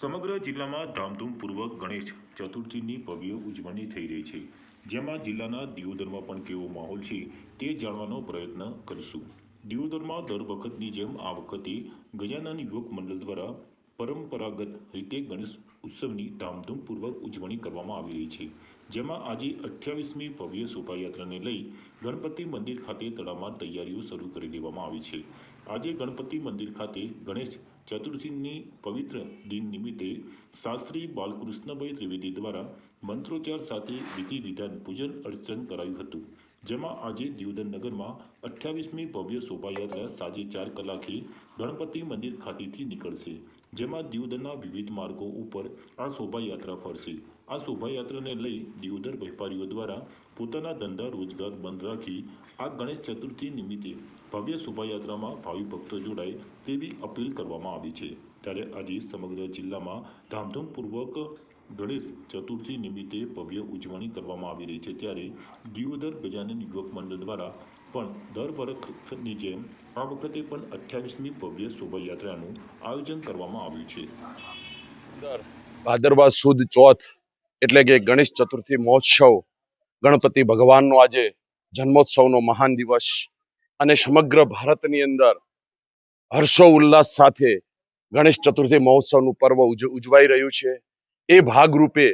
સમગ્ર જિલ્લામાં ધામધૂમપૂર્વક ગણેશ ચતુર્થીની ભવ્ય ઉજવણી થઈ રહી છે. જેમાં જિલ્લાના દિયોદરમાં પણ કેવો માહોલ છે તે જાણવાનો પ્રયત્ન કરીશું. દિયોદરમાં દર વખતની જેમ આ વખતે ગજાનન યુવક મંડળ દ્વારા પરંપરાગત રીતે ગણેશ ઉત્સવની ધામધૂમપૂર્વક ઉજવણી કરવામાં આવી રહી છે. જેમાં આજે અઠ્યાવીસમી ભવ્ય શોભાયાત્રાને લઈ ગણપતિ મંદિર ખાતે તડામાર તૈયારીઓ શરૂ કરી દેવામાં આવી છે. આજે ગણપતિ મંદિર ખાતે ગણેશ ચતુર્થીની પવિત્ર દિન નિમિત્તે શાસ્ત્રી બાલકૃષ્ણભાઈ ત્રિવેદી દ્વારા મંત્રોચ્ચાર સાથે વિધિ વિધાન પૂજન અર્ચન કરાયું હતું. જેમાં આજે દિયોદર નગરમાં અઠ્યાવીસમી ભવ્ય શોભાયાત્રા સાંજે ચાર કલાકે ગણપતિ મંદિર ખાતેથી નીકળશે, જેમાં દિયોદરના વિવિધ માર્ગો ઉપર આ શોભાયાત્રા ફરશે. આ શોભાયાત્રાને લઈ દિવદર વેપારીઓ દ્વારા પોતાના ધંધા રોજગાર બંધ રાખી આ ગણેશ ચતુર્થી નિમિત્તે ભવ્ય શોભાયાત્રામાં ભાવિ ભક્તો જોડાય તેવી અપીલ કરવામાં આવી છે. ત્યારે આજે સમગ્ર જિલ્લામાં ધામધૂમપૂર્વક ગણેશ ચતુર્થી નિમિત્તે ભવ્ય ઉજવણી કરવામાં આવી રહી છે. ત્યારે દિયોદર ગજાનન યુવક મંડળ દ્વારા પણ દર વર્ષની જેમ આ વખતે પણ અઠ્યાવીસમી ભવ્ય શોભાયાત્રાનું આયોજન કરવામાં આવ્યું છે. ભાદરવા સુદ ચોથ એટલે કે ગણેશ ચતુર્થી મહોત્સવ ગણપતિ ભગવાનનો આજે જન્મોત્સવનો મહાન દિવસ અને સમગ્ર ભારતની અંદર હર્ષો ઉલ્લાસ સાથે ગણેશ ચતુર્થી મહોત્સવનું પર્વ ઉજ- ઉજવાઈ રહ્યું છે. એ ભાગરૂપે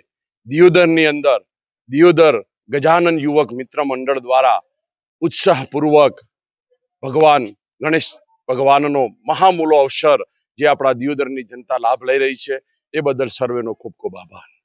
દિયોદરની અંદર દિયોદર ગજાનન યુવક મિત્ર મંડળ દ્વારા ઉત્સાહપૂર્વક ભગવાન ગણેશ ભગવાનનો મહામૂલો અવસર જે આપણા દિયોદરની જનતા લાભ લઈ રહી છે, એ બદલ સર્વેનો ખૂબ ખૂબ આભાર.